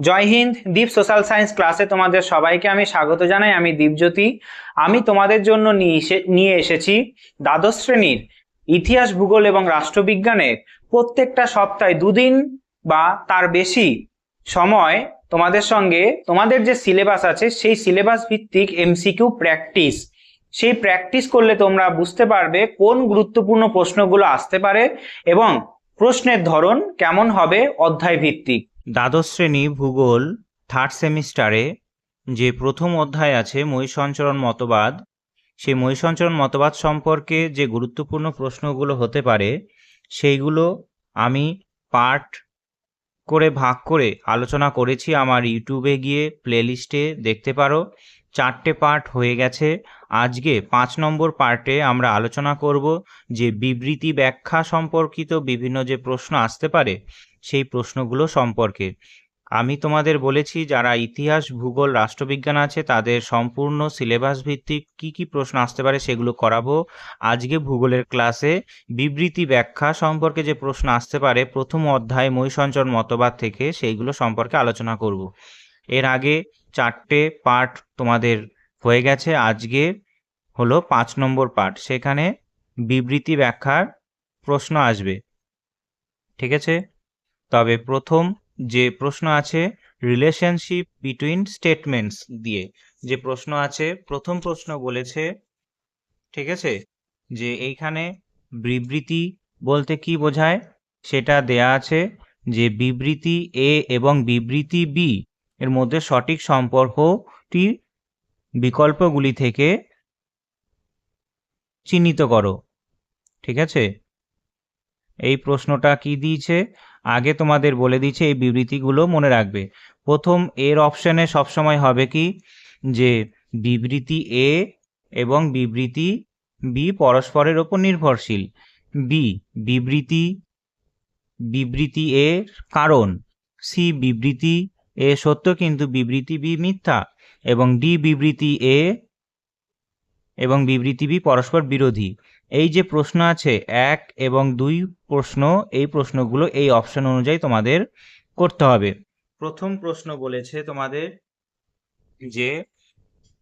জয় Hind, Deep social science ক্লাসে তোমাদের সবাইকে আমি স্বাগত জানাই, আমি দীপজ্যোতি। আমি তোমাদের জন্য নিয়ে এসে- নিয়ে এসেছি দ্বাদশ শ্রেণির ইতিহাস, ভূগোল এবং রাষ্ট্রবিজ্ঞানের প্রত্যেকটা সপ্তাহে দুদিন বা তার বেশি সময় তোমাদের সঙ্গে তোমাদের যে সিলেবাস আছে, সেই সিলেবাস ভিত্তিক এমসিকিউ প্র্যাকটিস সেই প্র্যাকটিস করলে তোমরা বুঝতে পারবে কোন গুরুত্বপূর্ণ প্রশ্নগুলো আসতে পারে এবং প্রশ্নের ধরন কেমন হবে অধ্যায় ভিত্তিক। দ্বাদশ শ্রেণি ভূগোল থার্ড সেমিস্টারে যে প্রথম অধ্যায় আছে মহিষঞ্চরণ মতবাদ, সেই মহিষঞ্চরণ মতবাদ সম্পর্কে যে গুরুত্বপূর্ণ প্রশ্নগুলো হতে পারে, সেইগুলো আমি পার্ট করে ভাগ করে আলোচনা করেছি আমার ইউটিউবে গিয়ে প্লেলিস্টে দেখতে পারো। চারটে পার্ট হয়ে গেছে। আজকে পাঁচ নম্বর পার্টে আমরা আলোচনা করব যে বিবৃতি ব্যাখ্যা সম্পর্কিত বিভিন্ন যে প্রশ্ন আসতে পারে, সেই প্রশ্নগুলো সম্পর্কে। আমি তোমাদের বলেছি, যারা ইতিহাস, ভূগোল, রাষ্ট্রবিজ্ঞান আছে, তাদের সম্পূর্ণ সিলেবাস ভিত্তিক কি কি প্রশ্ন আসতে পারে সেগুলো করাবো। আজকে ভূগোলের ক্লাসে বিবৃতি ব্যাখ্যা সম্পর্কে যে প্রশ্ন আসতে পারে, প্রথম অধ্যায় মহিষঞ্চর মতবাদ থেকে সেইগুলো সম্পর্কে আলোচনা করব। এর আগে চারটে পার্ট তোমাদের হয়ে গেছে। আজকে হলো পাঁচ নম্বর পার্ট সেখানে বিবৃতি ব্যাখ্যার প্রশ্ন আসবে। ঠিক আছে? তবে প্রথম যে প্রশ্ন আছে রিলেশনশিপ বিটুইন স্টেটমেন্টস দিয়ে, যে প্রশ্ন আছে, প্রথম প্রশ্ন বলেছে, ঠিক আছে? যে এইখানে বিবৃতি বলতে কি বোঝায়? সেটা দেয়া আছে যে বিবৃতি এ এবং বিবৃতি বি এর মধ্যে সঠিক সম্পর্কটি বিকল্পগুলি থেকে চিহ্নিত করো। ঠিক আছে? এই প্রশ্নটা কি দিয়েছে? আগে তোমাদের বলে দিয়েছে এই বিবৃতিগুলো মনে রাখবে। প্রথম এর অপশানে সবসময় হবে কি? যে বিবৃতি এ এবং বিবৃতি বি পরস্পরের ওপর নির্ভরশীল। বি বিবৃতি বিবৃতি এর কারণ। সি বিবৃতি এ সত্য কিন্তু বিবৃতি বি মিথ্যা এবং ডি বিবৃতি এ এবং বিবৃতি বি পরস্পর বিরোধী। এই যে প্রশ্ন আছে, এক এবং দুই প্রশ্ন, এই প্রশ্নগুলো এই অপশন অনুযায়ী তোমাদের করতে হবে। প্রথম প্রশ্ন বলেছে তোমাদের যে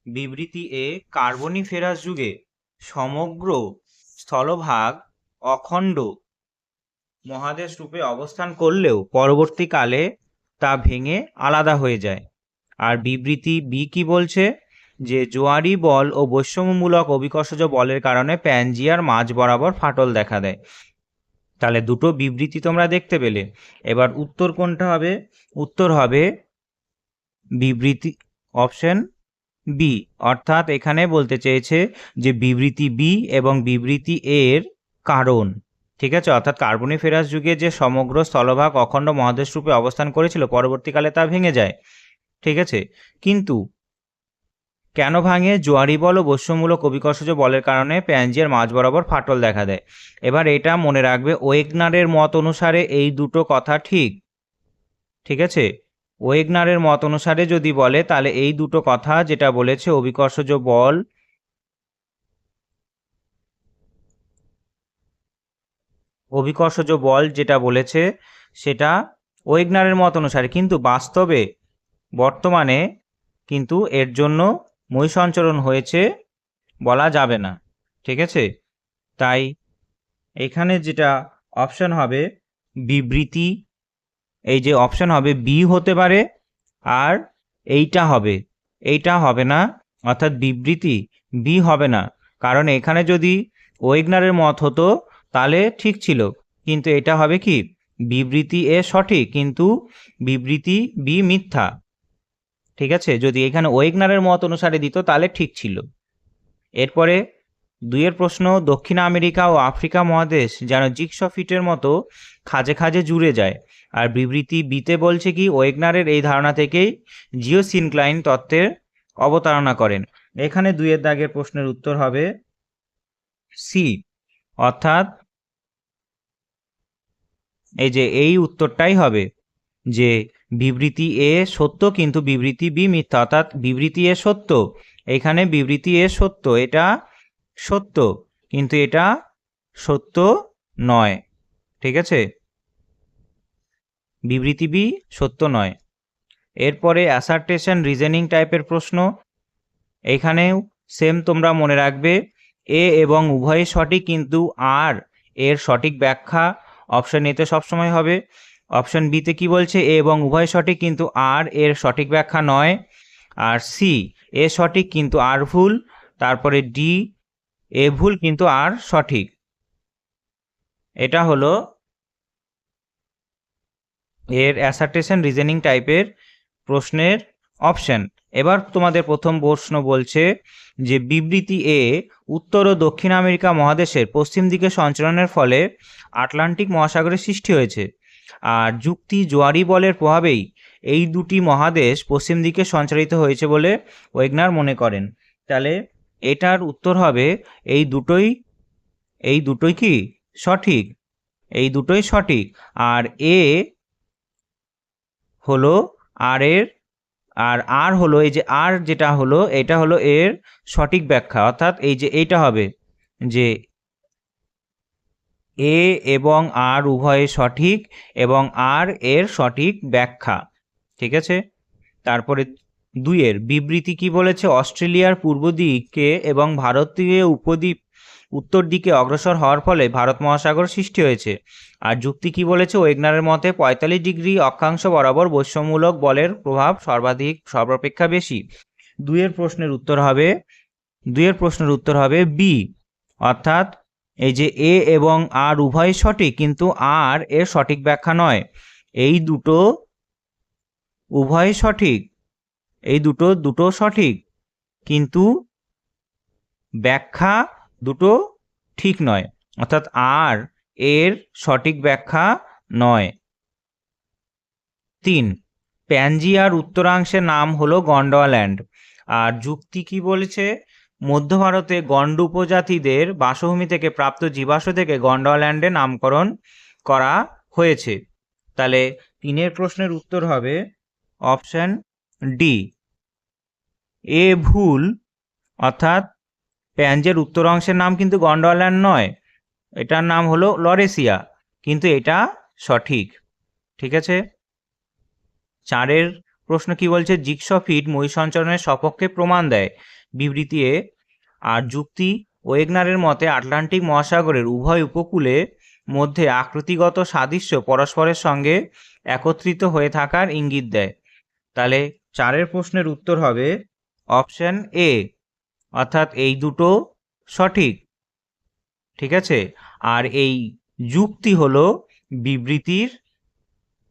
বিবৃতি এ, কার্বনিফেরাস যুগে সমগ্র স্থলভাগ অখণ্ড মহাদেশ রূপে অবস্থান করলেও পরবর্তীকালে তা ভেঙে আলাদা হয়ে যায়। আর বিবৃতি বি কি বলছে? যে জোয়ারি বল ও বৈষম্যমূলক অভিকর্ষজ বলের কারণে প্যানজিয়ার মাঝ বরাবর ফাটল দেখা দেয়। তাহলে দুটো বিবৃতি তোমরা দেখতে পেলে। এবার উত্তর কোনটা হবে? উত্তর হবে বিবৃতি অপশন বি অর্থাৎ এখানে বলতে চেয়েছে যে বিবৃতি বি এবং বিবৃতি এর কারণ। ঠিক আছে? অর্থাৎ কার্বনিফেরাস যুগে যে সমগ্র স্থলভাগ অখণ্ড মহাদেশ রূপে অবস্থান করেছিল, পরবর্তীকালে তা ভেঙে যায়। ঠিক আছে? কিন্তু কেন ভাঙে? জোয়ারি বল ও বৈশ্যমূলক অভিকর্ষজ বলের কারণে প্যাঞ্জিয়ার মাঝ বরাবর ফাটল দেখা দেয়। এবার এটা মনে রাখবে, ওয়েগনারের মত অনুসারে এই দুটো কথা ঠিক। ঠিক আছে? ওয়েগনারের মত অনুসারে যদি বলে, তাহলে এই দুটো কথা যেটা বলেছে, অভিকর্ষজ বল অভিকর্ষজ বল যেটা বলেছে, সেটা ওয়েগনারের মত অনুসারে, কিন্তু বাস্তবে বর্তমানে কিন্তু এর জন্য মই সঞ্চরণ হয়েছে বলা যাবে না, ঠিক আছে? তাই এখানে যেটা অপশন হবে বিবৃতি, এই যে অপশন হবে বি হতে পারে আর এইটা হবে। এইটা হবে না, অর্থাৎ বিবৃতি বি হবে না। কারণ এখানে যদি ওয়েগনারের মত হতো তাহলে ঠিক ছিল, কিন্তু এটা হবে কি? বিবৃতি এ সঠিক, কিন্তু বিবৃতি বি মিথ্যা। ঠিক আছে? যদি এখানে ওয়েগনারের মত অনুসারে দিত তাহলে ঠিক ছিল। এরপরে দুইয়ের প্রশ্ন, দক্ষিণ আমেরিকা ও আফ্রিকা মহাদেশ যেন জিক্স ফিটের মতো খাজে খাজে জুড়ে যায়। আর বিবৃতি বিতে বলছে কি, ওয়েগনারের এই ধারণা থেকেই জিও সিনক্লাইন তত্ত্বের অবতারণা করেন। এখানে দুইয়ের দাগের প্রশ্নের উত্তর হবে সি। অর্থাৎ এই যে এই উত্তরটাই হবে যে বিবৃতি এ সত্য কিন্তু বিবৃতি বি মিথ্যা, অর্থাৎ বিবৃতি এ সত্য। এখানে বিবৃতি এ সত্য, এটা সত্য, কিন্তু এটা সত্য নয়, ঠিক আছে? বিবৃতি বি সত্য নয়। এরপরে অ্যাসার্টেশন রিজেনিং টাইপের প্রশ্ন। এখানেও সেম তোমরা মনে রাখবে, এ এবং উভয়ই সঠিক কিন্তু আর, এর সঠিক ব্যাখ্যা অপশন এতে সবসময় হবে। অপশন বিতে কি বলছে? এ এবং উভয় সঠিক, কিন্তু আর এর সঠিক ব্যাখ্যা নয়। আর সি এ সঠিক, কিন্তু আর ভুল। তারপরে ডি এ ভুল, কিন্তু আর সঠিক। এটা হলো এর অ্যাসার্টেশন রিজনিং টাইপের প্রশ্নের অপশন এবার তোমাদের প্রথম প্রশ্ন বলছে যে বিবৃতি এ উত্তর ও দক্ষিণ আমেরিকা মহাদেশের পশ্চিম দিকে সঞ্চালনের ফলে আটলান্টিক মহাসাগরের সৃষ্টি হয়েছে। আর যুক্তি জোয়ারি বলের প্রভাবেই এই দুটি মহাদেশ পশ্চিম দিকে সঞ্চালিত হয়েছে বলে ওয়েগনার মনে করেন। তাহলে এটার উত্তর হবে এই দুটোই এই দুটোই কি সঠিক? এই দুটোই সঠিক। আর এ হলো আর এর আর আর হলো এই যে আর যেটা হলো, এটা হলো এর সঠিক ব্যাখ্যা। অর্থাৎ এই যে এইটা হবে যে এ এবং আর উভয়ে সঠিক এবং আর এর সঠিক ব্যাখ্যা। ঠিক আছে? তারপরে দুইয়ের বিবৃতি কি বলেছে? অস্ট্রেলিয়ার পূর্ব দিকে এবং ভারতীয় উপদ্বীপ উত্তর দিকে অগ্রসর হওয়ার ফলে ভারত মহাসাগর সৃষ্টি হয়েছে। আর যুক্তি কি বলেছে? ওয়েগনারের মতে পঁয়তাল্লিশ ডিগ্রি অক্ষাংশ বরাবর বৈষম্যমূলক বলের প্রভাব সর্বাধিক, সর্বাপেক্ষা বেশি। দুইয়ের প্রশ্নের উত্তর হবে, দুইয়ের প্রশ্নের উত্তর হবে বি। অর্থাৎ এই যে এ এবং আর উভয় সঠিক, কিন্তু আর এর সঠিক ব্যাখ্যা নয়। এই দুটো উভয় সঠিক। এই দুটো দুটো সঠিক। কিন্তু ব্যাখ্যা দুটো ঠিক নয়। অর্থাৎ আর এর সঠিক ব্যাখ্যা নয়। তিন, প্যানজিয়ার উত্তরাংশের নাম হলো গন্ডোয়াল্যান্ড। আর যুক্তি কি বলেছে? মধ্য ভারতে গন্ড উপজাতিদের বাসভূমি থেকে প্রাপ্ত জীবাশ্ম থেকে গন্ডোয়াল্যান্ডে নামকরণ করা হয়েছে। তাহলে তিনের প্রশ্নের উত্তর হবে অপশন ডি। এ ভুল, অর্থাৎ প্যাঞ্জের উত্তর অংশের নাম কিন্তু গন্ডোয়াল্যান্ড নয়, এটার নাম হলো লরেসিয়া, কিন্তু এটা সঠিক, ঠিক আছে? চারের প্রশ্ন কি বলছে? জিক্সফিট মহি সঞ্চালনের সপক্ষে প্রমাণ দেয়। বিবৃতি এ, আর যুক্তি, ওয়েগনারের মতে আটলান্টিক মহাসাগরের উভয় উপকূলে মধ্যে আকৃতিগত সাদৃশ্য পরস্পরের সঙ্গে একত্রিত হয়ে থাকার ইঙ্গিত দেয়। তাহলে চারের প্রশ্নের উত্তর হবে অপশন এ। অর্থাৎ এই দুটো সঠিক। ঠিক আছে? আর এই যুক্তি হলো বিবৃতির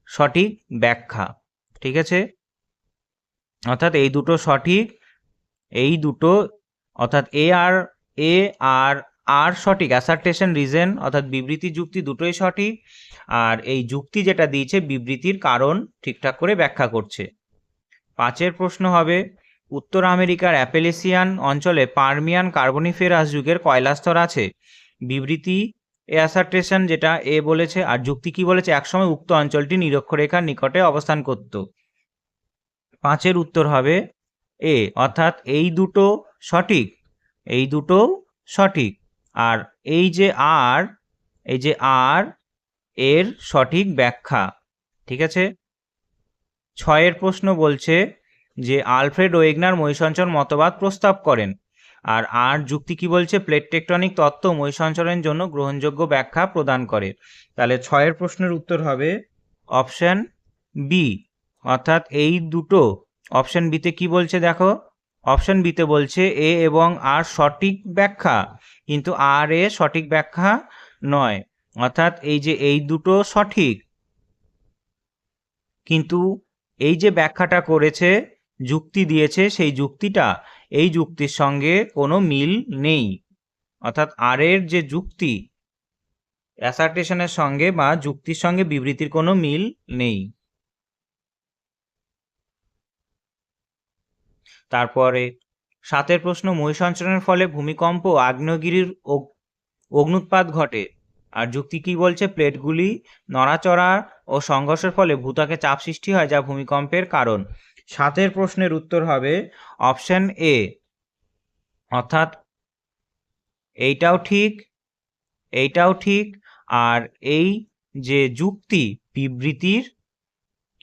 সঠিক ব্যাখ্যা। ঠিক আছে? অর্থাৎ এই দুটো সঠিক, এই দুটো, অর্থাৎ এ আর এ আর আর সঠিক। অ্যাসার্টেশন রিজন অর্থাৎ বিবৃতি, যুক্তি দুটোই সঠিক। আর এই যুক্তি যেটা দিয়েছে বিবৃতির কারণ ঠিকঠাক করে ব্যাখ্যা করছে। পাঁচের প্রশ্ন হবে, উত্তর আমেরিকার অ্যাপেলেসিয়ান অঞ্চলে পার্মিয়ান কার্বনিফেরাস যুগের কয়লাস্তর আছে? বিবৃতি, অ্যাসার্টেশন যেটা এ বলেছে আর যুক্তি কি বলেছে, একসময় উক্ত অঞ্চলটি নিরক্ষরেখার নিকটে অবস্থান করত। পাঁচের উত্তর হবে এ, অর্থাৎ এই দুটো সঠিক, এই দুটো সঠিক। আর এই যে আর, এই যে আর, এর সঠিক ব্যাখ্যা, ঠিক আছে? ছয়ের প্রশ্ন বলছে যে আলফ্রেড ওয়েগনার মহিষঞ্চল মতবাদ প্রস্তাব করেন। আর আর যুক্তি কি বলছে? প্লেট টেকটনিক তত্ত্ব মহিষঞ্চলের জন্য গ্রহণযোগ্য ব্যাখ্যা প্রদান করে। তাহলে ছয়ের প্রশ্নের উত্তর হবে অপশন বি। অর্থাৎ এই দুটো অপশন বিতে কি বলছে দেখো? অপশন বিতে বলছে এ এবং আর সঠিক ব্যাখ্যা। কিন্তু আর এ সঠিক ব্যাখ্যা নয়। অর্থাৎ এই যে এই দুটো সঠিক। কিন্তু এই যে ব্যাখ্যাটা করেছে যুক্তি দিয়েছে, সেই যুক্তিটা, এই যুক্তির সঙ্গে কোনো মিল নেই। অর্থাৎ আর এর যে যুক্তি অ্যাসার্টেশনের সঙ্গে বা যুক্তির সঙ্গে বিবৃতির কোনো মিল নেই। তারপরে, সাতের প্রশ্ন মহিষঞ্চরণের ফলে ভূমিকম্প আগ্নেয়গিরির অগ্নুৎপাত ঘটে। আর যুক্তি কি বলছে? প্লেটগুলি নড়াচড়া ও সংঘর্ষের ফলে ভূতাকে চাপ সৃষ্টি হয় যা ভূমিকম্পের কারণ। সাতের প্রশ্নের উত্তর হবে অপশন এ। অর্থাৎ এইটাও ঠিক এইটাও ঠিক, আর এই যে যুক্তি বিবৃতির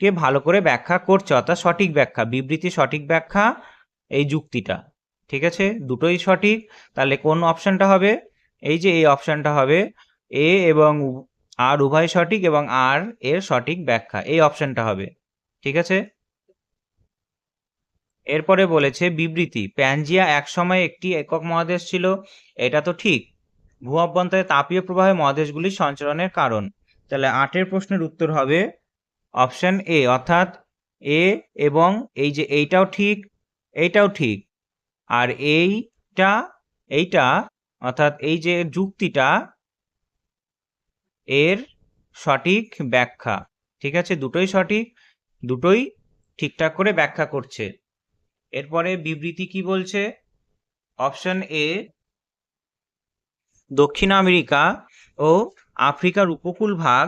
কে ভালো করে ব্যাখ্যা করছে, অর্থাৎ সঠিক ব্যাখ্যা, বিবৃতি সঠিক ব্যাখ্যা, এই যুক্তিটা, ঠিক আছে? দুটোই সঠিক। তাহলে কোন অপশানটা হবে? এই যে এই অপশানটা হবে এ এবং আর উভয় সঠিক এবং আর এর সঠিক ব্যাখ্যা, এই অপশানটা হবে, ঠিক আছে? এরপরে বলেছে, বিবৃতি, প্যানজিয়া একসময় একটি একক মহাদেশ ছিল, এটা তো ঠিক। ভূ অভ্যন্তরে তাপীয় প্রবাহে মহাদেশগুলির সঞ্চালনের কারণ। তাহলে আটের প্রশ্নের উত্তর হবে অপশন এ, অর্থাৎ এ এবং এই যে এইটাও ঠিক এইটাও ঠিক। আর এইটা এইটা, অর্থাৎ এই যে যুক্তিটা, এর সঠিক ব্যাখ্যা। ঠিক আছে? দুটোই সঠিক, দুটোই ঠিকঠাক করে ব্যাখ্যা করছে। এরপরে বিবৃতি কি বলছে? অপশন এ দক্ষিণ আমেরিকা ও আফ্রিকার উপকূল ভাগ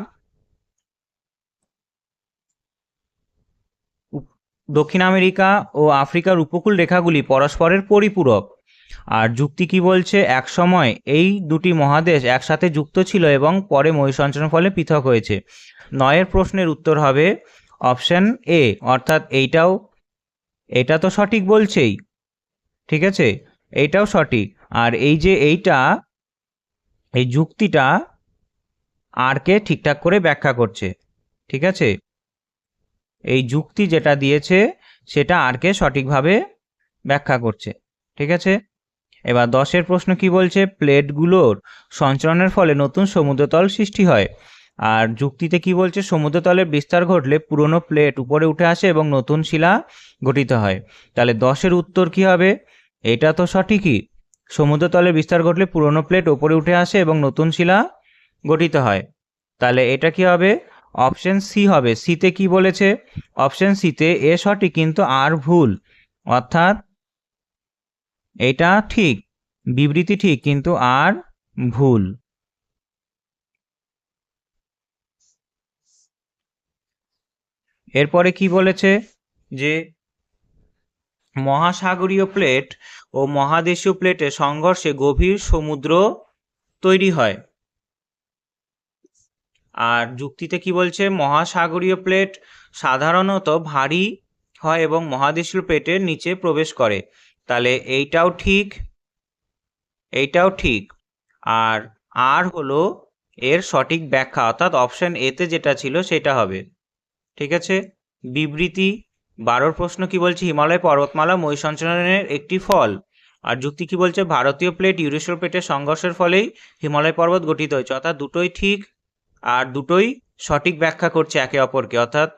দক্ষিণ আমেরিকা ও আফ্রিকার উপকূল রেখাগুলি পরস্পরের পরিপূরক। আর যুক্তি কি বলছে? এক সময় এই দুটি মহাদেশ একসাথে যুক্ত ছিল এবং পরে মহিষঞ্চনের ফলে পৃথক হয়েছে। নয়ের প্রশ্নের উত্তর হবে অপশন এ অর্থাৎ এইটাও এটা তো সঠিক বলছেই। ঠিক আছে? এইটাও সঠিক। আর এই যে এইটা, এই যুক্তিটা আরকে ঠিকঠাক করে ব্যাখ্যা করছে? ঠিক আছে? এই যুক্তি যেটা দিয়েছে, সেটা আরকে সঠিকভাবে ব্যাখ্যা করছে। ঠিক আছে? এবার দশের প্রশ্ন কি বলছে? প্লেটগুলোর সঞ্চরণের ফলে নতুন সমুদ্রতল সৃষ্টি হয়। আর যুক্তিতে কি বলছে? সমুদ্রতলের বিস্তার ঘটলে পুরনো প্লেট উপরে উঠে আসে এবং নতুন শিলা গঠিত হয়। তাহলে দশের উত্তর কি হবে? এটা তো সঠিকই। সমুদ্রতলের বিস্তার ঘটলে পুরনো প্লেট ওপরে উঠে আসে এবং নতুন শিলা গঠিত হয়। তাহলে এটা কি হবে? অপশন সি হবে। সিতে কি বলেছে? অপশন সিতে এ সঠিক কিন্তু আর ভুল। অর্থাৎ এটা ঠিক। বিবৃতি ঠিক কিন্তু আর ভুল। এরপরে কি বলেছে? যে মহাসাগরীয় প্লেট ও মহাদেশীয় প্লেটের সংঘর্ষে গভীর সমুদ্র তৈরি হয়। আর যুক্তিতে কি বলছে? মহাসাগরীয় প্লেট সাধারণত ভারী হয় এবং মহাদেশীয় প্লেটের নিচে প্রবেশ করে। তাহলে এইটাও ঠিক এইটাও ঠিক। আর আর হলো এর সঠিক ব্যাখ্যা, অর্থাৎ অপশন এতে যেটা ছিল সেটা হবে। ঠিক আছে? বিবৃতি বারোর প্রশ্ন কি বলছে? হিমালয় পর্বতমালা মহিষঞ্চরণের একটি ফল। আর যুক্তি কি বলছে? ভারতীয় প্লেট ইউরেশীয় প্লেটের সংঘর্ষের ফলেই হিমালয় পর্বত গঠিত হয়েছে। অর্থাৎ দুটোই ঠিক আর দুটোই সঠিক ব্যাখ্যা করছে একে অপরকে। অর্থাৎ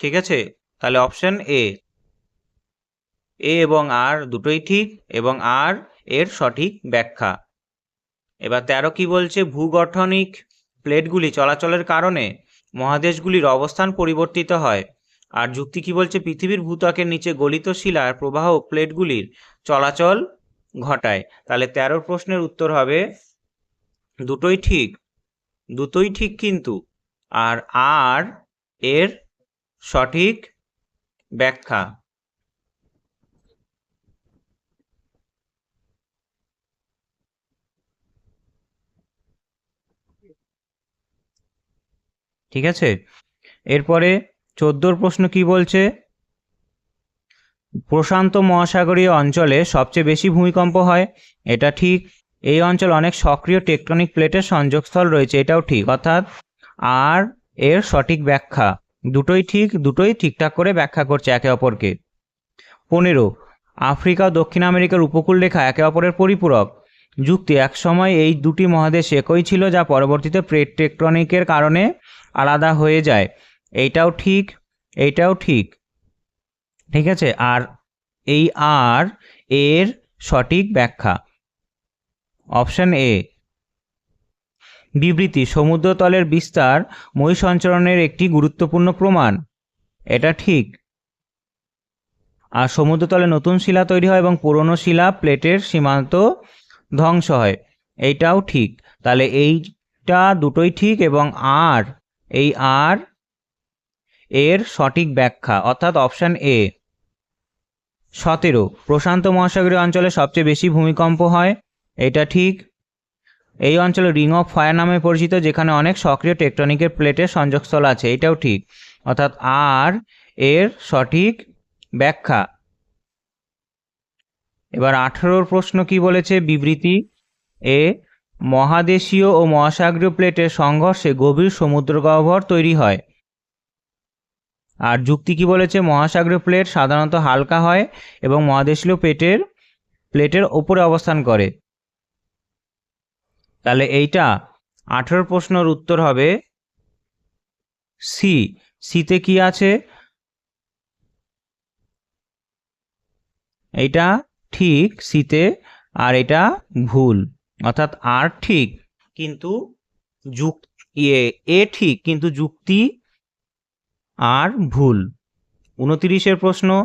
ঠিক আছে? তাহলে অপশন এ এ এবং আর দুটোই ঠিক এবং আর এর সঠিক ব্যাখ্যা। এবার তেরো কি বলছে? ভূগঠনিক প্লেটগুলি চলাচলের কারণে মহাদেশগুলির অবস্থান পরিবর্তিত হয়। আর যুক্তি কি বলছে? পৃথিবীর ভূত্বকের নিচে গলিত শিলার প্রবাহ প্লেটগুলির চলাচল ঘটায়। তাহলে তেরো প্রশ্নের উত্তর হবে, দুটোই ঠিক দুটোই ঠিক কিন্তু। আর আর এর সঠিক ব্যাখ্যা। ঠিক আছে? এরপরে চোদ্দোর প্রশ্ন কি বলছে? প্রশান্ত মহাসাগরীয় অঞ্চলে সবচেয়ে বেশি ভূমিকম্প হয়। এটা ঠিক। এই অঞ্চল অনেক সক্রিয় টেকটনিক প্লেটের সংযোগস্থল রয়েছে। এটাও ঠিক। অর্থাৎ আর এর সঠিক ব্যাখ্যা। দুটোই ঠিক, দুটোই ঠিকঠাক করে ব্যাখ্যা করছে একে অপরকে। পনেরো, আফ্রিকা ও দক্ষিণ আমেরিকার উপকূল রেখা একে অপরের পরিপূরক। যুক্তি, একসময় এই দুটি মহাদেশ একই ছিল যা পরবর্তীতে প্লেট টেকটনিকের কারণে আলাদা হয়ে যায়। এইটাও ঠিক এইটাও ঠিক। ঠিক আছে? আর এই আর এর সঠিক ব্যাখ্যা। অপশান এ, বিবৃতি, সমুদ্রতলের বিস্তার মহিষঞ্চরণের একটি গুরুত্বপূর্ণ প্রমাণ। এটা ঠিক। আর সমুদ্রতলে নতুন শিলা তৈরি হয় এবং পুরনো শিলা প্লেটের সীমান্ত ধ্বংস হয়। এইটাও ঠিক। তাহলে এইটা দুটোই ঠিক এবং আর এই আর এর সঠিক ব্যাখ্যা, অর্থাৎ অপশান এ, সতেরো, প্রশান্ত মহাসাগরীয় অঞ্চলে সবচেয়ে বেশি ভূমিকম্প হয়, এটা ঠিক। এই অঞ্চলে রিং অফ ফায়ার নামে পরিচিত, যেখানে অনেক সক্রিয় টেকটনিকের প্লেটের সংযোগস্থল আছে, এটাও ঠিক। অর্থাৎ আর এর সঠিক ব্যাখ্যা। এবার আঠেরোর প্রশ্ন কি বলেছে? বিবৃতি এ মহাদেশীয় ও মহাসাগরীয় প্লেটের সংঘর্ষে গভীর সমুদ্র গহ্বর তৈরি হয়। আর যুক্তি কি বলেছে? মহাসাগরীয় প্লেট সাধারণত হালকা হয় এবং মহাদেশীয় প্লেটের প্লেটের ওপরে অবস্থান করে। তাহলে এইটা আঠেরো প্রশ্নের উত্তর হবে সি সিতে কি আছে? এইটা ঠিক সিতে আর এটা ভুল। অর্থাৎ আর ঠিক কিন্তু যুক ইয়ে এ ঠিক কিন্তু যুক্তি আর ভুল। উনতিরিশের প্রশ্ন,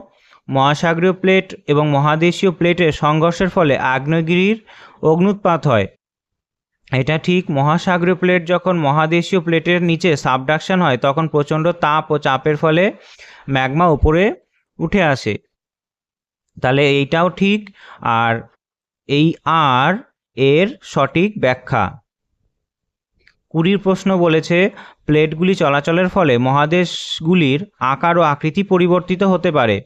মহাসাগরীয় প্লেট এবং মহাদেশীয় প্লেটের সংঘর্ষের ফলে আগ্নেয়গিরির অগ্নুৎপাত হয়। এটা ঠিক, মহাসাগরীয় প্লেট যখন মহাদেশীয় প্লেটের নিচে সাবডাকশন হয়, তখন প্রচণ্ড তাপ ও চাপের ফলে ম্যাগমা উপরে উঠে আসে। তাহলে এইটাও ঠিক, আর এই আর এর সঠিক ব্যাখ্যা। কুড়ির প্রশ্ন বলেছে, প্লেটগুলি চলাচলের ফলে মহাদেশগুলির আকার ও আকৃতি পরিবর্তিত হতে পারে।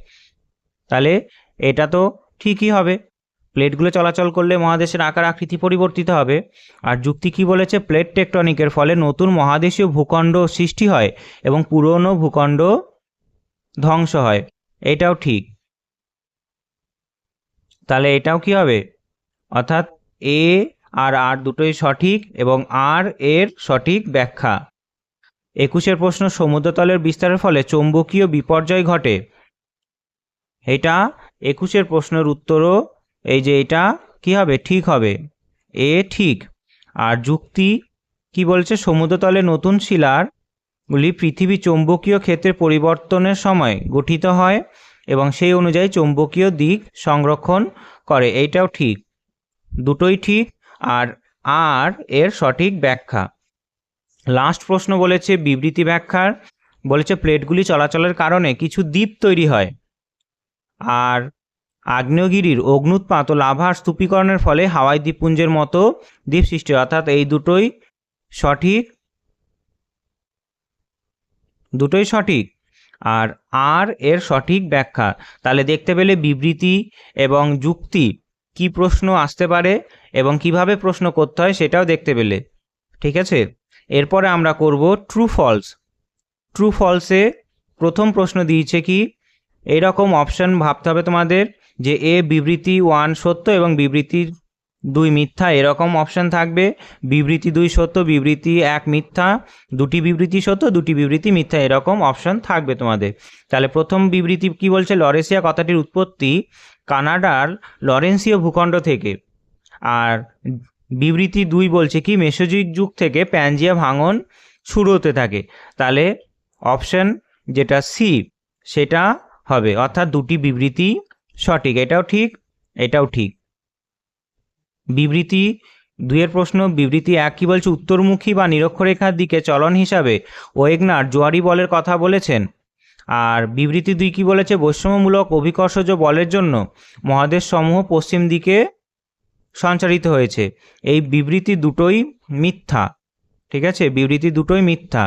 তাহলে এটা তো ঠিকই হবে। প্লেটগুলো চলাচল করলে মহাদেশের আকার আকৃতি পরিবর্তিত হবে। আর যুক্তি কি বলেছে, প্লেট টেকটনিকের ফলে নতুন মহাদেশীয় ভূখণ্ড সৃষ্টি হয় এবং পুরনো ভূখণ্ড ধ্বংস হয়। এটাও ঠিক। তাহলে এটাও কি হবে? অর্থাৎ এ আর আর দুটোই সঠিক এবং আর এর সঠিক ব্যাখ্যা। একুশের প্রশ্ন, সমুদ্রতলের বিস্তারের ফলে চৌম্বকীয় বিপর্যয় ঘটে। এটা একুশের প্রশ্নের উত্তরও, এই যে এটা কি হবে? ঠিক হবে। এ ঠিক। আর যুক্তি কি বলছে? সমুদ্রতলে নতুন শিলার গুলি পৃথিবী চৌম্বকীয় ক্ষেত্রের পরিবর্তনের সময় গঠিত হয় এবং সেই অনুযায়ী চৌম্বকীয় দিক সংরক্ষণ করে। এইটাও ঠিক। দুটোই ঠিক আর আর এর সঠিক ব্যাখ্যা। লাস্ট প্রশ্ন বলেছে বিবৃতি ব্যাখ্যার, বলেছে প্লেটগুলি চলাচলের কারণে কিছু দ্বীপ তৈরি হয়। আর আগ্নেয়গিরির অগ্নুৎপাত ও লাভার স্তূপীকরণের ফলে হাওয়াই দ্বীপপুঞ্জের মতো দ্বীপ সৃষ্টি অর্থাৎ এই দুটোই সঠিক দুটোই সঠিক আর আর এর সঠিক ব্যাখ্যা। তাহলে দেখতে পেলে বিবৃতি এবং যুক্তি কি প্রশ্ন আসতে পারে এবং কীভাবে প্রশ্ন করতে হয় সেটাও দেখতে পেলে। ঠিক আছে? এরপরে আমরা করব ট্রু ফলস ট্রু ফলসে প্রথম প্রশ্ন দিয়েছে কি, এইরকম অপশন ভাবতে হবে তোমাদের যে এ বিবৃতি ওয়ান সত্য এবং বিবৃতি দুই মিথ্যা, এরকম অপশন থাকবে। বিবৃতি দুই সত্য, বিবৃতি এক মিথ্যা, দুটি বিবৃতি সত্য, দুটি বিবৃতি মিথ্যা, এরকম অপশন থাকবে তোমাদের। তাহলে প্রথম বিবৃতি কি বলছে? লরেসিয়া কথাটির উৎপত্তি কানাডার লরেন্সীয় ভূখণ্ড থেকে। আর বিবৃতি দুই বলছে কি মেসোজিক যুগ থেকে প্যানজিয়া ভাঙন শুরু হতে থাকে। তাহলে অপশন যেটা সি সেটা হবে। অর্থাৎ দুটি বিবৃতি সঠিক। এটাও ঠিক এটাও ঠিক। বিবৃতি, দুইয়ের প্রশ্ন, বিবৃতি এক কি বলছে, উত্তরমুখী বা নিরক্ষরেখার দিকে চলন হিসাবে ওয়েগনার জোয়ারি বলের কথা বলেছেন। আর বিবৃতি দুই কি বলেছে? বৈষম্যমূলক অভিকর্ষজ বলের জন্য মহাদেশ সমূহ পশ্চিম দিকে সঞ্চারিত হয়েছে। এই বিবৃতি দুটোই মিথ্যা, ঠিক আছে? বিবৃতি দুটোই মিথ্যা।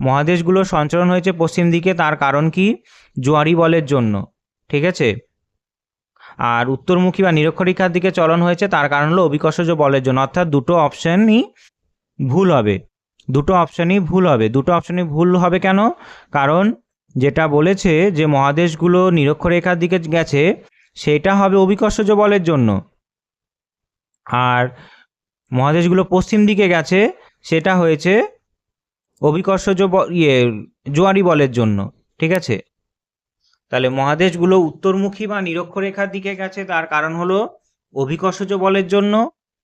মহাদেশগুলো সঞ্চালন হয়েছে পশ্চিম দিকে, তার কারণ কি? জোয়ারি বলের জন্য, ঠিক আছে? আর উত্তরমুখী বা নিরক্ষরেখার দিকে চলন হয়েছে, তার কারণ হলো অভিকর্ষজ বলের জন্য। অর্থাৎ দুটো অপশানই ভুল হবে। দুটো অপশানই ভুল হবে। দুটো অপশানই ভুল হবে কেন? কারণ যেটা বলেছে যে মহাদেশগুলো নিরক্ষরেখার দিকে গেছে, সেটা হবে অভিকর্ষজ বলের জন্য। আর মহাদেশগুলো পশ্চিম দিকে গেছে, সেটা হয়েছে অভিকর্ষজ ইয়ে জোয়ারি বলের জন্য, ঠিক আছে? তাহলে মহাদেশগুলো উত্তরমুখী বা নিরক্ষরেখার দিকে গেছে, তার কারণ হলো অভিকর্ষজ বলের জন্য,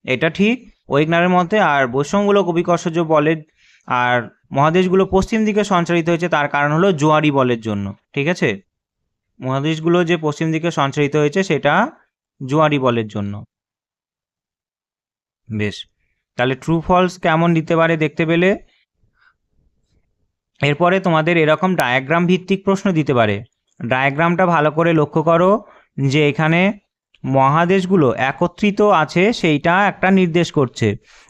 এটা ঠিক ওয়েগনারের মতে, আর বৈষম্যমূলক অভিকর্ষজ বলের, আর মহাদেশগুলো পশ্চিম দিকে সঞ্চারিত হয়েছে, তার কারণ হলো জোয়ারি বলের জন্য, ঠিক আছে? মহাদেশগুলো যে পশ্চিম দিকে সঞ্চারিত হয়েছে, সেটা জোয়ারি বলের জন্য। বেশ, তাহলে ট্রু ফলস কেমন দিতে পারে দেখতে পেলে? এরপরে তোমাদের এরকম ডায়াগ্রাম ভিত্তিক প্রশ্ন দিতে পারে। ডায়াগ্রামটা ভালো করে লক্ষ্য করো যে এখানে মহাদেশগুলো একত্রিত আছে, সেইটা একটা নির্দেশ করছে।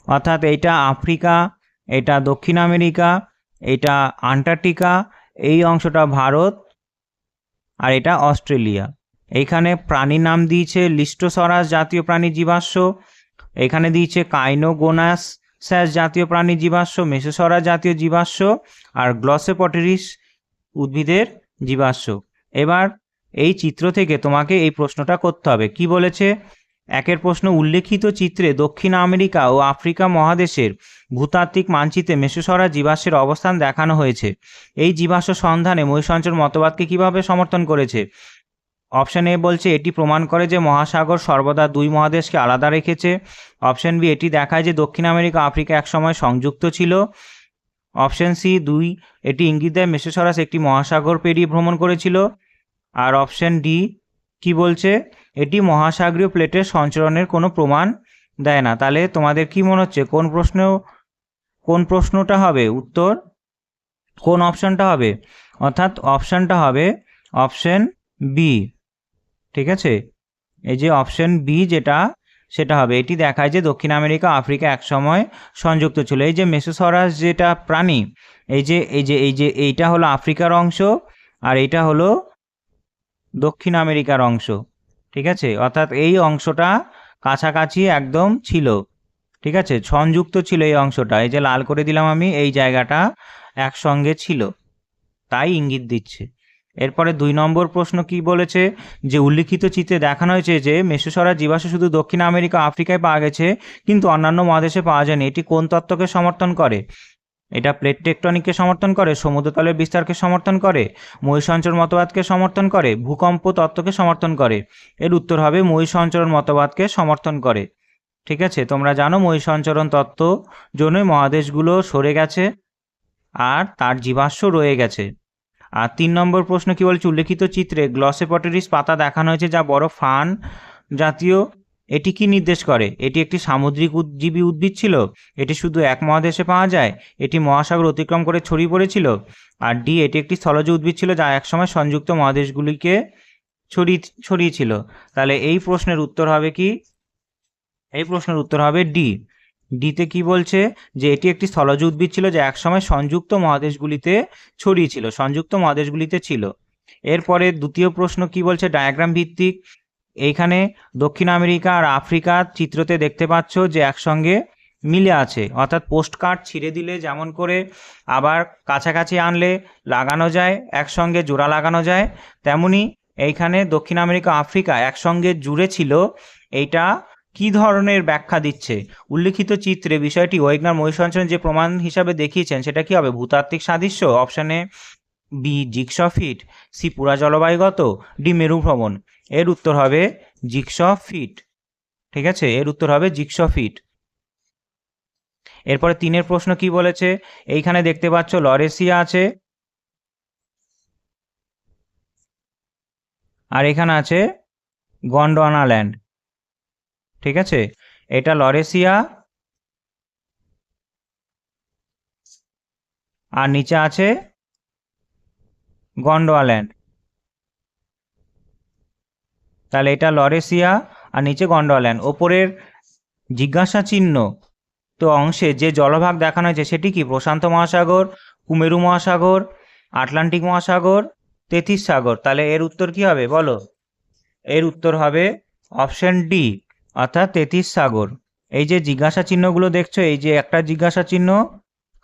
অর্থাৎ এইটা আফ্রিকা এটা দক্ষিণ আমেরিকা, এটা আন্টার্কটিকা, এই অংশটা ভারত আর এটা অস্ট্রেলিয়া। এইখানে প্রাণীর নাম দিয়েছে লিস্টোসরাস জাতীয় প্রাণী জীবাশ্ম, এখানে দিয়েছে কাইনোগোনাস স্যাস জাতীয় প্রাণী জীবাশ্ম, মেসোসরা জাতীয় জীবাশ্ম আর গ্লসেপটেরিস উদ্ভিদের জীবাশ্ম। এবার এই চিত্র থেকে তোমাকে এই প্রশ্নটা করতে হবে। কি বলেছে? একের প্রশ্ন, উল্লেখিত চিত্রে দক্ষিণ আমেরিকা ও আফ্রিকা মহাদেশের ভূতাত্ত্বিক মানচিত্রে মেসোসরা জীবাশ্মের অবস্থান দেখানো হয়েছে। এই জীবাশ্ম সন্ধানে মহিষঞ্চর মতবাদকে কীভাবে সমর্থন করেছে? অপশন এ বলছে, এটি প্রমাণ করে যে মহাসাগর সর্বদা দুই মহাদেশকে আলাদা রেখেছে। অপশন বি, এটি দেখায় যে দক্ষিণ আমেরিকা আফ্রিকা একসময় সংযুক্ত ছিল। অপশন সি, দুই, এটি ইঙ্গিত দেয় মেসোসরাস একটি মহাসাগর পেরিয়ে ভ্রমণ করেছিল। আর অপশন ডি, কি বলছে? এটি মহাসাগরীয় প্লেটের সঞ্চরণের কোনো প্রমাণ দেয় না। তাহলে তোমাদের কি মনে হচ্ছে? কোন প্রশ্ন কোন প্রশ্নটা হবে? উত্তর? কোন অপশানটা হবে? অর্থাৎ অপশানটা হবে অপশন বি। ঠিক আছে? এই যে অপশন বি যেটা, সেটা হবে। এটি দেখায় যে দক্ষিণ আমেরিকা আফ্রিকা একসময় সংযুক্ত ছিল। এই যে মেসোসরাস যেটা প্রাণী, এই যে এই যে এই যে, এইটা হলো আফ্রিকার অংশ আর এইটা হলো দক্ষিণ আমেরিকার অংশ। ঠিক আছে? অর্থাৎ এই অংশটা কাছাকাছি একদম ছিল। ঠিক আছে? সংযুক্ত ছিল এই অংশটা। এই যে লাল করে দিলাম আমি, এই জায়গাটা একসঙ্গে ছিল। তাই ইঙ্গিত দিচ্ছে। এরপরে দুই নম্বর প্রশ্ন কি বলেছে? যে উল্লিখিত চিত্রে দেখানো হয়েছে যে মেসোসরা জীবাশ্ম শুধু দক্ষিণ আমেরিকা, আফ্রিকায় পাওয়া গেছে, কিন্তু অন্যান্য মহাদেশে পাওয়া যায়নি। এটি কোন তত্ত্বকে সমর্থন করে? এটা প্লেট টেকটনিককে সমর্থন করে সমুদ্রতলের বিস্তারকে সমর্থন করে মহিষঞ্চর মতবাদকে সমর্থন করে, ভূকম্প তত্ত্বকে সমর্থন করে। এর উত্তর হবে মহিষঞ্চরণ মতবাদকে সমর্থন করে। ঠিক আছে? তোমরা জানো মহিষঞ্চরণ তত্ত্ব জন্যই মহাদেশগুলো সরে গেছে আর তার জীবাশ্ম রয়ে গেছে। আর তিন নম্বর প্রশ্ন কি বলছে? উল্লেখিত চিত্রে গ্লসেপটেরিস পাতা দেখানো হয়েছে যা বড় ফান জাতীয় এটি কি নির্দেশ করে? এটি একটি সামুদ্রিক উদ্জীবী উদ্ভিদ ছিল? এটি শুধু এক মহাদেশে পাওয়া যায়? এটি মহাসাগর অতিক্রম করে ছড়িয়ে পড়েছিল? আর ডি, এটি একটি স্থলজ উদ্ভিদ ছিল যা একসময় সংযুক্ত মহাদেশগুলিকে ছড়িয়ে, ছড়িয়েছিল। তাহলে এই প্রশ্নের উত্তর হবে কি? এই প্রশ্নের উত্তর হবে ডি। ডিতে কি বলছে যে এটি একটি স্থলজ উদ্ভিদ ছিল যা একসময় সংযুক্ত মহাদেশগুলিতে ছড়িয়েছিল, সংযুক্ত মহাদেশগুলিতে ছিল? এরপরে দ্বিতীয় প্রশ্ন কি বলছে? ডায়াগ্রাম ভিত্তিক এইখানে দক্ষিণ আমেরিকা আর আফ্রিকার চিত্রতে দেখতে পাচ্ছ যে একসঙ্গে মিলে আছে। অর্থাৎ পোস্ট কার্ড ছিঁড়ে দিলে যেমন করে আবার কাছাকাছি আনলে লাগানো যায়, একসঙ্গে জোড়া লাগানো যায়। তেমনি এইখানে দক্ষিণ আমেরিকা, আফ্রিকা একসঙ্গে জুড়ে ছিল। এইটা কি ধরনের ব্যাখ্যা দিচ্ছে? উল্লিখিত চিত্রে বিষয়টি ওয়েগনার মহিষঞ্চরণ যে প্রমাণ হিসাবে দেখিয়েছেন, সেটা কি হবে? ভূতাত্ত্বিক সাদৃশ্য? অপশানে বি জিক্স ফিট, সি পুরা জলবায়ুগত, ডি মেরু ভ্রমণ। এর উত্তর হবে জিক্স ফিট। ঠিক আছে? এর উত্তর হবে জিক্স ফিট। এরপরে তিনের প্রশ্ন কি বলেছে? এইখানে দেখতে পাচ্ছ লরেসিয়া আছে। আর এখানে আছে গন্ডোয়ানা ল্যান্ড ঠিক আছে? এটা লরেসিয়া। আর নিচে আছে গন্ডোয়াল্যান্ড তাহলে এটা লরেসিয়া আর নিচে গন্ডোয়াল্যান্ড ওপরের জিজ্ঞাসা চিহ্ন তো অংশে যে জলভাগ দেখানো হয়েছে, সেটি কি? প্রশান্ত মহাসাগর, কুমেরু মহাসাগর, আটলান্টিক মহাসাগর, তেথিস সাগর। তাহলে এর উত্তর কি হবে? বলো। এর উত্তর হবে অপশন ডি, অর্থাৎ তেথিস সাগর। এই যে জিজ্ঞাসা চিহ্নগুলো দেখছ, এই যে একটা জিজ্ঞাসা চিহ্ন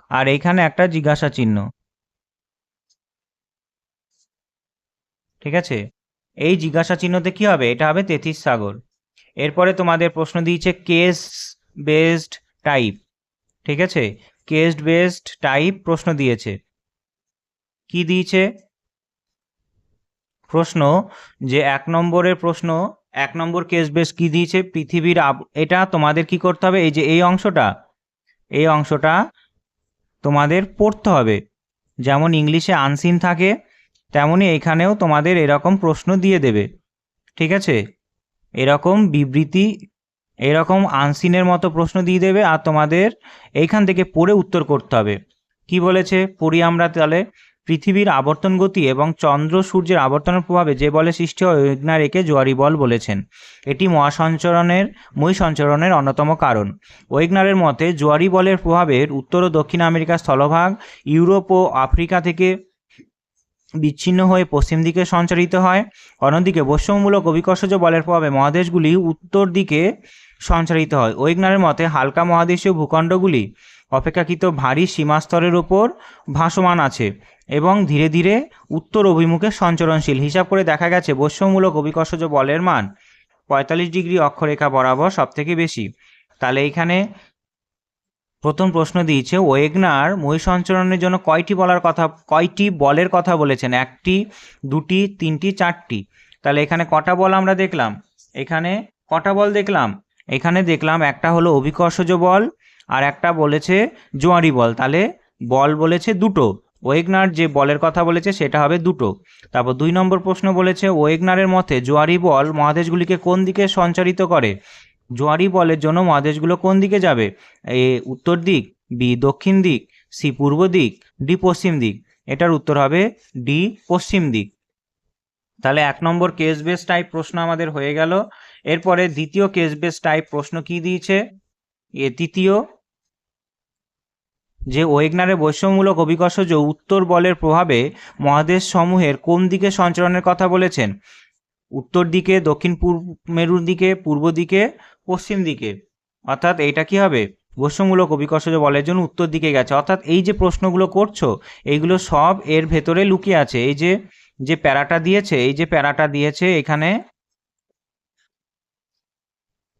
আর এইখানে একটা জিজ্ঞাসা চিহ্ন। ঠিক আছে? এই জিজ্ঞাসা চিহ্নতে কি হবে? এটা হবে তেথিস সাগর। এরপরে তোমাদের প্রশ্ন দিয়েছে কেস বেসড টাইপ ঠিক আছে? কেসড বেসড টাইপ প্রশ্ন দিয়েছে। কি দিয়েছে? প্রশ্ন যে এক নম্বরের প্রশ্ন, এক নম্বর কেস বেস কি দিয়েছে? পৃথিবীর এটা তোমাদের কি করতে হবে? এই যে এই অংশটা এই অংশটা তোমাদের পড়তে হবে। যেমন ইংলিশে আনসিন থাকে তেমনি এখানেও তোমাদের এরকম প্রশ্ন দিয়ে দেবে। ঠিক আছে? এরকম বিবৃতি, এরকম আনসিনের মতো প্রশ্ন দিয়ে দেবে আর তোমাদের এইখান থেকে পড়ে উত্তর করতে হবে। কি বলেছে? পড়ি আমরা তাহলে। পৃথিবীর আবর্তন গতি এবং চন্দ্র সূর্যের আবর্তনের প্রভাবে যে বলে সৃষ্টি হয় ওয়েগনার একে জোয়ারি বল বলেছেন। এটি মহাসঞ্চরণের, মহিসঞ্চরণের অন্যতম কারণ। ওয়েগনারের মতে, জোয়ারি বলের প্রভাবের উত্তর ও দক্ষিণ আমেরিকার স্থলভাগ, ইউরোপ ও আফ্রিকা থেকে বিচ্ছিন্ন হয়ে পশ্চিম দিকে সঞ্চারিত হয়। অন্যদিকে বৈষম্যমূলক অভিকর্ষজ বলের প্রভাবে মহাদেশগুলি উত্তর দিকে সঞ্চারিত হয়। ওয়েগনারের মতে হালকা মহাদেশীয় ভূখণ্ডগুলি অপেক্ষাকৃত ভারী সীমাস্তরের ওপর ভাসমান আছে এবং ধীরে ধীরে উত্তর অভিমুখে সঞ্চরণশীল। হিসাব করে দেখা গেছে, বৈষম্যমূলক অভিকর্ষজ বলের মান পঁয়তাল্লিশ ডিগ্রি অক্ষরেখা বরাবর সবথেকে বেশি। তাহলে এখানে প্রথম প্রশ্ন দিয়েছে, ওয়েগনার মই সঞ্চরণের জন্য কয়টি বলার কথা, কয়টি বলের কথা বলেছেন? একটি, দুটি, তিনটি, চারটি। তাহলে এখানে কটা বল আমরা দেখলাম? এখানে কটা বল দেখলাম? এখানে দেখলাম একটা হলো অভিকর্ষজ বল আর একটা বলেছে জোয়ারি বল। তাহলে বল বলেছে দুটো। ওয়েগনার যে বলের কথা বলেছে সেটা হবে দুটো। তারপর দুই নম্বর প্রশ্ন বলেছে, ওয়েগনারের মতে জোয়ারি বল মহাদেশগুলিকে কোন দিকে সঞ্চারিত করে? জোয়ারি বলের জন্য মহাদেশগুলো কোন দিকে যাবে? এ উত্তর দিক, বি দক্ষিণ দিক, সি পূর্ব দিক, ডি পশ্চিম দিক। এটার উত্তর হবে ডি পশ্চিম দিক। তাহলে এক নম্বর কেস বেস টাইপ প্রশ্ন আমাদের হয়ে গেল। এরপরে দ্বিতীয় কেস বেস টাইপ প্রশ্ন কি দিয়েছে? এ তৃতীয়, যে ওয়েগনারের বৈষম্যমূলক অভিকর্ষজ উত্তর বলের প্রভাবে মহাদেশ সমূহের কোন দিকে সঞ্চরণের কথা বলেছেন? উত্তর দিকে, দক্ষিণ পূর্ব, মেরুর দিকে, পূর্ব দিকে পশ্চিম দিকে। অর্থাৎ এইটা কি হবে? বৈষম্যমূলক অভিকর্ষজ বলের জন্য উত্তর দিকে গেছে। অর্থাৎ এই যে প্রশ্নগুলো করছ, এইগুলো সব এর ভেতরে লুকিয়ে আছে। এই যে যে প্যারাটা দিয়েছে, এই যে প্যারাটা দিয়েছে এখানে,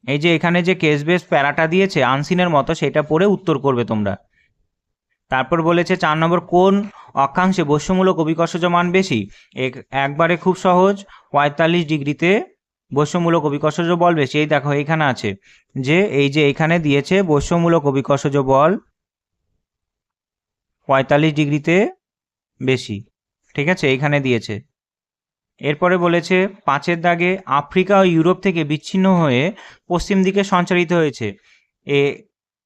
এই যে এখানে যে কেস বেস প্যারাটা দিয়েছে, আনসিনের মতো, সেটা পড়ে উত্তর করবে তোমরা। তারপর বলেছে চার নম্বর, কোন অক্ষাংশে বৈষম্যমূলক অভিকর্ষজ মান বেশি? এক- একবারে খুব সহজ, পঁয়তাল্লিশ ডিগ্রিতে বৈষম্যমূলক অভিকর্ষজ বল বেশি, এই দেখো এখানে আছে যে, এই যে এখানে দিয়েছে বৈষম্যমূলক অভিকর্ষজ বল পঁয়তাল্লিশ ডিগ্রিতে বেশি, ঠিক আছে, এইখানে দিয়েছে। এরপরে বলেছে পাঁচের দাগে আফ্রিকা ও ইউরোপ থেকে বিচ্ছিন্ন হয়ে পশ্চিম দিকে সঞ্চারিত হয়েছে। A,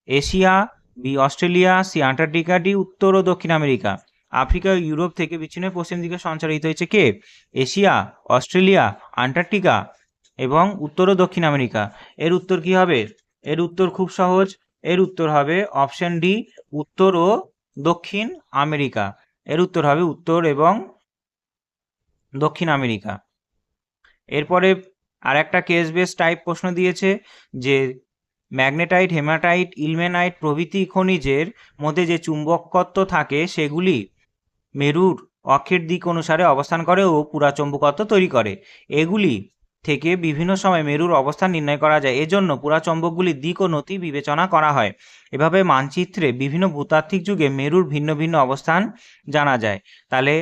Asia, B, Australia, C, Antarctica, D, উত্তর ও দক্ষিণ আমেরিকা। আফ্রিকা ও ইউরোপ থেকে বিচ্ছিন্ন পশ্চিম দিকে সঞ্চারিত হয়েছে কে? এশিয়া, অস্ট্রেলিয়া, আন্টার্কটিকা এবং উত্তর ও দক্ষিণ আমেরিকা। এর উত্তর কি হবে? এর উত্তর খুব সহজ। এর উত্তর হবে অপশন ডি, উত্তর ও দক্ষিণ আমেরিকা। এর উত্তর হবে উত্তর এবং দক্ষিণ আমেরিকা। এরপরে আর একটা কেস বেস টাইপ প্রশ্ন দিয়েছে যে ম্যাগনেটাইট, হেমাটাইট, ইলমেনাইট প্রভৃতি খনিজের মধ্যে যে চুম্বকত্ব থাকে সেগুলি মেরুর অক্ষের দিক অনুসারে অবস্থান করে ও পুরাচম্বকত্ব তৈরি করে। এগুলি থেকে বিভিন্ন সময় মেরুর অবস্থান নির্ণয় করা যায়। এজন্য পুরাচম্বকগুলির দিক ও নতি বিবেচনা করা হয়। এভাবে মানচিত্রে বিভিন্ন ভূতাত্ত্বিক যুগে মেরুর ভিন্ন ভিন্ন অবস্থান জানা যায়। তাহলে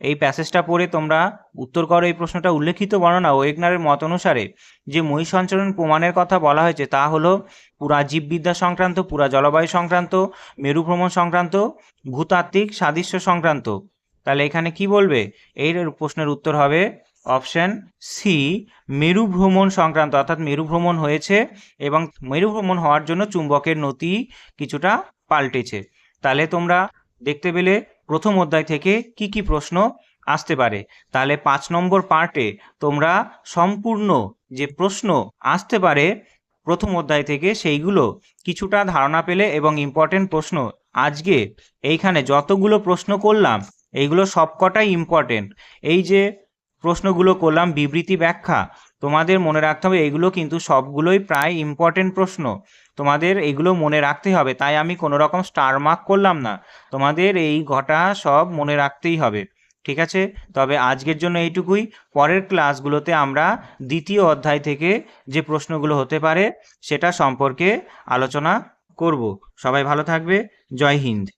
এই প্যাসেজটা পড়ে তোমরা উত্তর করো। এই প্রশ্নটা উল্লেখিত বর্ণনা ওয়েগনারের মত অনুসারে যে মই সঞ্চরণ প্রমাণের কথা বলা হয়েছে তা হলো পুরা জীববিদ্যা সংক্রান্ত, পুরা জলবায়ু সংক্রান্ত, মেরু ভ্রমণ সংক্রান্ত, ভূতাত্ত্বিক সাদৃশ্য সংক্রান্ত। তাহলে এখানে কি বলবে? এই প্রশ্নের উত্তর হবে অপশন সি মেরু ভ্রমণ সংক্রান্ত, অর্থাৎ মেরু ভ্রমণ হয়েছে এবং মেরু ভ্রমণ হওয়ার জন্য চুম্বকের নতি কিছুটা পাল্টেছে। তাহলে তোমরা দেখতে পেলে প্রথম অধ্যায় থেকে কি কি প্রশ্ন আসতে পারে। তাহলে পাঁচ নম্বর পার্টে তোমরা সম্পূর্ণ যে প্রশ্ন আসতে পারে প্রথম অধ্যায় থেকে সেইগুলো কিছুটা ধারণা পেলে এবং ইম্পর্টেন্ট প্রশ্ন আজকে এইখানে যতগুলো প্রশ্ন করলাম, এইগুলো সবকটাই ইম্পর্টেন্ট এই যে প্রশ্নগুলো করলাম, বিবৃতি ব্যাখ্যা। তোমাদের মনে রাখতে হবে, এগুলো কিন্তু সবগুলোই প্রায় ইম্পর্টেন্ট প্রশ্ন। তোমাদের এগুলো মনে রাখতেই হবে, তাই আমি কোনো রকম স্টার মার্ক করলাম না। তোমাদের এই ঘটা সব মনে রাখতেই হবে, ঠিক আছে? তবে আজকের জন্য এইটুকুই। পরের ক্লাসগুলোতে আমরা দ্বিতীয় অধ্যায় থেকে যে প্রশ্নগুলো হতে পারে, সেটা সম্পর্কে আলোচনা করব। সবাই ভালো থাকবে। জয় হিন্দ।